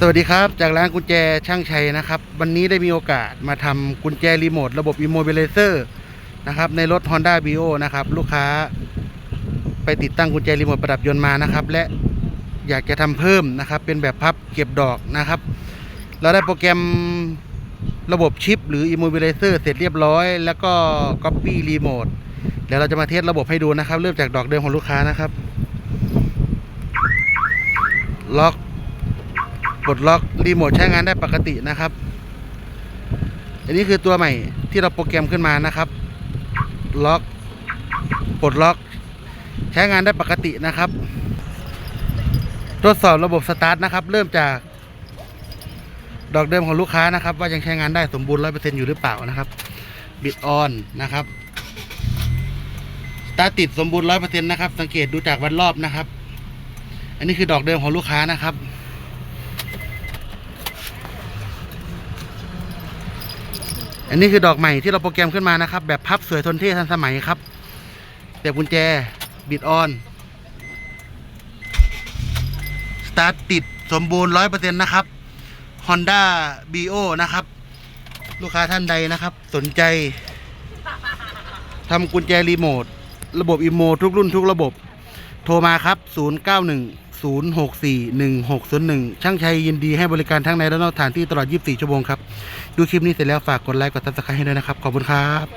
สวัสดีครับจากร้านกุญแจช่างชัยนะครับ วันนี้ได้มีโอกาสมาทำกุญแจรีโมทระบบ Immobilizer นะครับในรถ Honda b i o นะครับลูกค้าไปติดตั้งกุญแจรีโมทประดับยนต์มานะครับ และอยากจะทำเพิ่มนะครับ เป็นแบบพับเก็บดอกนะครับ เราได้โปรแกรมระบบชิป หรือ Immobilizer เสร็จเรียบร้อย แล้วก็ Copy Remote เดี๋ยวเราจะมาเทสระบบให้ดูนะครับ เริ่มจากดอกเดิมของลูกค้านะครับล็อก ปลดล็อกรีโมทใช้งานได้ปกตินะครับ อันนี้คือตัวใหม่ที่เราโปรแกรมขึ้นมานะครับล็อกปลดล็อก ใช้งานได้ปกตินะครับ ทดสอบระบบสตาร์ทนะครับ เริ่มจาก ดอกเดิมของลูกค้านะครับ ว่ายังใช้งานได้สมบูรณ์ร้อยเปอร์เซ็นอยู่หรือเปล่านะครับบิดออนนะครับสตาร์ติดสมบูรณ์ร้อยเปอร์เซ็นนะครับ สังเกตดูจากวันรอบนะครับ อันนี้คือดอกเดิมของลูกค้านะครับ อันนี้คือดอกใหม่ที่เราโปรแกรมขึ้นมานะครับ แบบพับสวยทนเท่ทันสมัยครับแต่กุญแจบิดออนสตาร์ทติดสมบูรณ์ร้อยเปอร์เซ็นต์นะครับ Honda b i o นะครับ ลูกค้าท่านใดนะครับ สนใจทำกุญแจรีโมท ระบบอิโมทุกรุ่นทุกระบบ โทรมาครับ 091 064 1601 ช่างชัยยินดีให้บริการทั้งในและนอกสถานที่ตลอด 24 ชั่วโมงครับ ดูคลิปนี้เสร็จแล้วฝากกดไลค์กดซับสไครต์ให้ด้วยนะครับ ขอบคุณครับ